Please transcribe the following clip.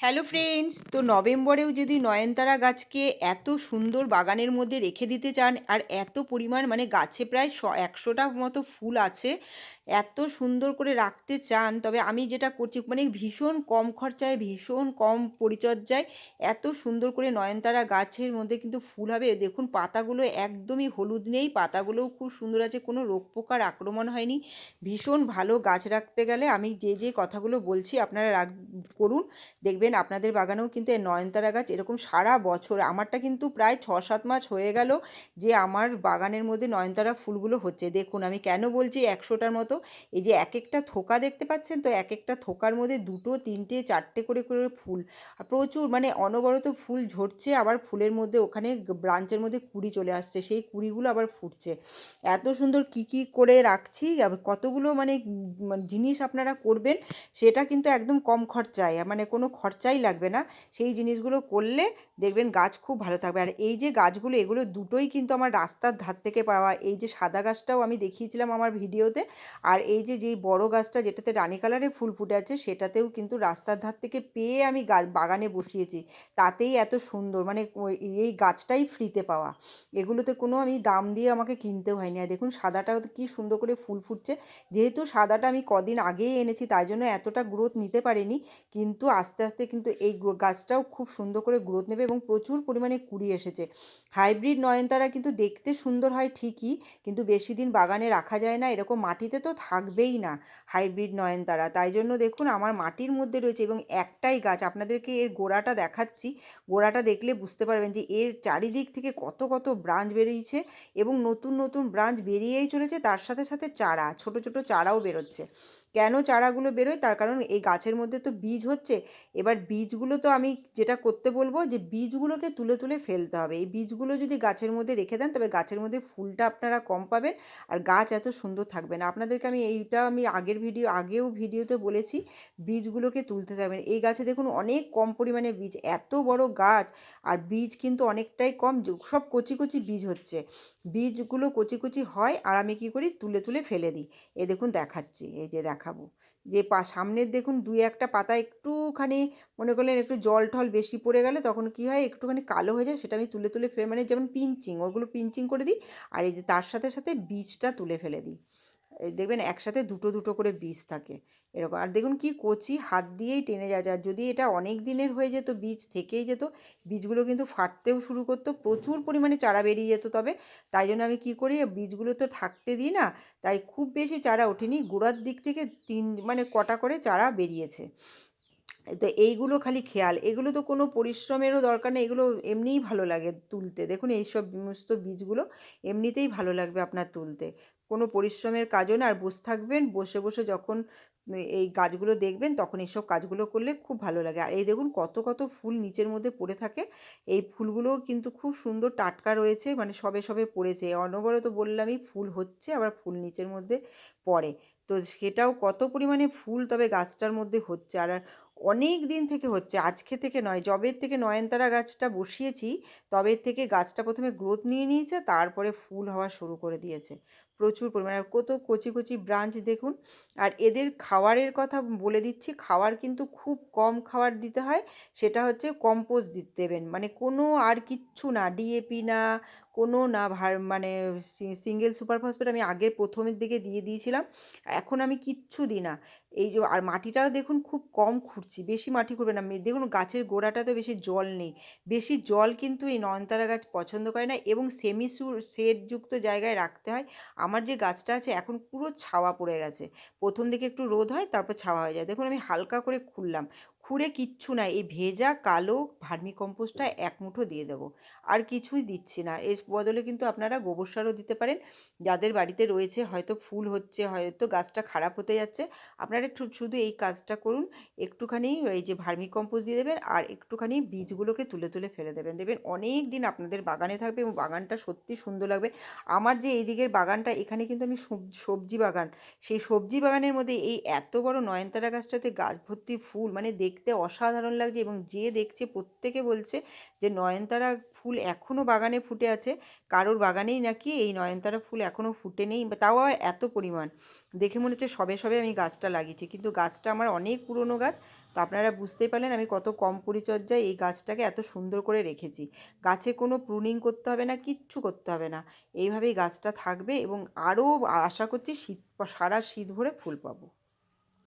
Hello friends তো নভেম্বরেও যদি নয়নতারা গাছকে এত সুন্দর বাগানের মধ্যে রেখে দিতে চান আর এত পরিমাণ মানে গাছে প্রায় একশোটা মতো ফুল আছে, এত সুন্দর করে রাখতে চান, তবে আমি যেটা করছি মানে ভীষণ কম খরচায়, ভীষণ কম পরিচর্যায় এত সুন্দর করে নয়নতারা গাছের মধ্যে কিন্তু ফুল হবে। দেখুন, পাতাগুলো একদমই হলুদ নেই, পাতাগুলোও খুব সুন্দর আছে, কোনো রোগ পোকার আক্রমণ হয়নি। ভীষণ ভালো গাছ রাখতে গেলে আমি যে যে কথাগুলো বলছি, আপনারা রাখ, করুন, দেখবেন আপনাদের বাগানেও কিন্তু এই নয়নতারা গাছ এরকম সারা বছর, আমারটা কিন্তু প্রায় ছ সাত মাস হয়ে গেল যে আমার বাগানের মধ্যে নয়নতারা ফুলগুলো হচ্ছে। দেখুন, আমি কেন বলছি একশোটার মতো? এই যে এক একটা থোকা দেখতে পাচ্ছেন তো এক একটা থোকার মধ্যে দুটো, তিনটে, চারটে করে করে ফুল। আর প্রচুর মানে অনবরত ফুল ঝরছে, আবার ফুলের মধ্যে ওখানে ব্রাঞ্চের মধ্যে কুড়ি চলে আসছে, সেই কুড়িগুলো আবার ফুটছে। এত সুন্দর কী কী করে রাখছি? আবার কতগুলো মানে মানে জিনিস আপনারা করবেন, সেটা কিন্তু একদম কম খরচায় মানে কোনো খরচাই লাগবে না। সেই জিনিসগুলো করলে দেখবেন গাছ খুব ভালো থাকবে। আর এই যে গাছগুলো, এগুলো দুটোই কিন্তু আমার রাস্তার ধার থেকে পাওয়া। এই যে সাদা গাছটাও আমি দেখিয়েছিলাম আমার ভিডিওতে। আর এই যে যেই বড় গাছটা যেটাতে রানী কালারের ফুল ফুটে আছে, সেটাতেও কিন্তু রাস্তার ধার থেকে পেয়ে আমি গাছ বাগানে বসিয়েছি। তাতেই এত সুন্দর মানে এই গাছটাই ফ্রিতে পাওয়া। এগুলোতে কোনো আমি দাম দিয়ে আমাকে কিনতেও হয়নি। আর দেখুন সাদাটা কি সুন্দর করে ফুল ফুটছে। যেহেতু সাদাটা আমি কদিন আগেই এনেছি, তাই জন্য এতটা গ্রোথ নিতে পারিনি। কিন্তু আস্তে আস্তে কিন্তু এই গাছটাও খুব সুন্দর করে গ্রোথ নেবে এবং প্রচুর পরিমাণে কুড়ি এসেছে। হাইব্রিড নয়নতারা কিন্তু দেখতে সুন্দর হয় ঠিকই, কিন্তু বেশি দিন বাগানে রাখা যায় না, এরকম মাটিতে তো থাকবেই না হাইব্রিড নয়নতারা। তাই জন্য দেখুন আমার মাটির মধ্যে রয়েছে এবং একটাই গাছ, আপনাদেরকে এর গোড়াটা দেখাচ্ছি। গোড়াটা দেখলে বুঝতে পারবেন যে এর চারিদিক থেকে কত কত ব্রাঞ্চ বেরিয়েছে এবং নতুন নতুন ব্রাঞ্চ বেরিয়েই চলেছে, তার সাথে সাথে চারা, ছোট ছোট চারাও বেরোচ্ছে। কেন চারাগুলো বেরোয়? তার কারণ এই গাছের মধ্যে তো বীজ হচ্ছে। এবার বীজগুলো তো আমি যেটা করতে বলব যে, বীজগুলোকে তুলে তুলে ফেলতে হবে। এই বীজগুলো যদি গাছের মধ্যে রেখে দেন, তবে গাছের মধ্যে ফুলটা আপনারা কম পাবেন আর গাছ এত সুন্দর থাকবে না। আপনাদেরকে আমি এইটা আমি আগের ভিডিও, আগেও ভিডিওতে বলেছি, বীজগুলোকে তুলতে থাকবেন। এই গাছে দেখুন অনেক কম পরিমাণে বীজ, এত বড় গাছ আর বীজ কিন্তু অনেকটাই কম সব কচি কচি বীজ হচ্ছে। বীজগুলো কচি কচি হয় আর আমি কী করি? তুলে তুলে ফেলে দিই। এ দেখুন দেখাচ্ছি, এই যে দেখাবো। যে পা, সামনের দেখুন দুই একটা পাতা একটুখানি মনে করলেন একটু জল টল বেশি পড়ে গেলে তখন কি হয়, একটুখানি কালো হয়ে যায়, সেটা আমি তুলে তুলে ফেলে মানে যেমন পিঞ্চিং ওগুলো পিঞ্চিং করে দিই। আর এই যে তার সাথে সাথে বীজটা তুলে ফেলে দিই। দেখবেন একসাথে দুটো দুটো করে বীজ থাকে এরকম। আর দেখুন কি কচি হাত দিয়েই টেনে যায় আর যদি এটা অনেক দিনের হয়ে যেত, বীজ থেকেই যেত, বীজগুলো কিন্তু ফাটতেও শুরু করতো, প্রচুর পরিমাণে চারা বেরিয়ে যেত তবে। তাই জন্য আমি কি করি, বীজগুলো তো থাকতে দিই না, তাই খুব বেশি চারা ওঠেনি। গোড়ার দিক থেকে তিন মানে কটা করে চারা বেরিয়েছে। তো এইগুলো খালি খেয়াল। এগুলো তো কোনো পরিশ্রমেরও দরকার নেই। এগুলো এমনিই ভালো লাগে তুলতে। দেখুন এইসব সমস্ত বীজগুলো এমনিতেই ভালো লাগবে আপনার তুলতে। কোনো পরিশ্রমের কাজও না। আর বসে থাকবেন, বসে বসে যখন এই গাছগুলো দেখবেন, তখন এইসব কাজগুলো করলে খুব ভালো লাগে। আর এই দেখুন, কত কত ফুল নিচের মধ্যে পড়ে থাকে। এই ফুলগুলোও কিন্তু খুব সুন্দর টাটকা রয়েছে মানে সবে সবে পড়েছে। অনবরত বললামই ফুল হচ্ছে, আবার ফুল নিচের মধ্যে পড়ে। তো সেটাও কত পরিমাণে ফুল তবে গাছটার মধ্যে হচ্ছে। আর অনেক দিন থেকে হচ্ছে, আজকে থেকে নয় জবের থেকে নয়নতারা গাছটা বসিয়েছি তবে থেকে গাছটা প্রথমে গ্রোথ নিয়ে নিয়েছে, তারপরে ফুল হওয়া শুরু করে দিয়েছে। প্রচুর পরিমাণে, আর কত কচি কচি ব্রাঞ্চ দেখুন, আর এদের খাওয়ারের কথা বলে দিচ্ছি, খাওয়ার কিন্তু খুব কম খাবার দিতে হয়, সেটা হচ্ছে কম্পোস্ট দিতে দেবেন। মানে কোনো আর কিচ্ছু না ডিএপি না কোনো না ভার মানে সিঙ্গেল সুপার ফসফেট আমি আগে প্রথমের দিকে দিয়ে দিয়েছিলাম, এখন আমি কিচ্ছু দিই না। এই যে, আর মাটিটাও দেখুন খুব কম খুঁড়ছি, বেশি মাটি খুঁড়বে না। দেখুন গাছের গোড়াটা তো বেশি জল নেই। বেশি জল কিন্তু এই নয়নতারা গাছ পছন্দ করে না এবং সেমি শেডযুক্ত জায়গায় রাখতে হয়। আমার যে গাছটা আছে, এখন পুরো ছাওয়া পড়ে গেছে। প্রথম দিকে একটু রোদ হয়, তারপর ছাওয়া হয়ে যায়। দেখুন আমি হালকা করে খুললাম। খুঁড়ে কিচ্ছু না এই ভেজা, কালো ভার্মি কম্পোস্টটা এক মুঠো দিয়ে দেবো। আর কিছুই দিচ্ছি না। এর বদলে কিন্তু আপনারা গোবর সারও দিতে পারেন। যাদের বাড়িতে রয়েছে, হয়তো ফুল হচ্ছে, হয়তো গাছটা খারাপ হতে যাচ্ছে, আপনারা একটু শুধু এই কাজটা করুন। একটুখানি এই যে ভার্মি কম্পোস্ট দিয়ে দেবেন আর একটুখানি বীজগুলোকে তুলে তুলে ফেলে দেবেন। দেবেন অনেক দিন আপনাদের বাগানে থাকবে এবং বাগানটা সত্যি সুন্দর লাগবে। আমার যে এই দিকের বাগানটা, এখানে কিন্তু আমি সবজি বাগান। সেই সবজি বাগানের মধ্যে এই এত বড় নয়নতারা গাছটাতে গাছ ভর্তি ফুল মানে দেখতে অসাধারণ লাগছে এবং যে দেখছে প্রত্যেকে বলছে যে নয়নতারা ফুল এখনও বাগানে ফুটে আছে। কারোর বাগানেই নাকি এই নয়নতারা ফুল এখনও ফুটে নেই তাও এত পরিমাণ। দেখে মনে হচ্ছে সবে সবে আমি গাছটা লাগিয়েছি। কিন্তু গাছটা আমার অনেক পুরনো গাছ। তো আপনারা বুঝতেই পারলেন আমি কত কম পরিচর্যায় এই গাছটাকে এত সুন্দর করে রেখেছি। গাছে কোনো প্রুনিং করতে হবে না, কিচ্ছু করতে হবে না। এইভাবেই গাছটা থাকবে এবং আরও আশা করছি শীত, সারা শীত ভরে ফুল পাবো।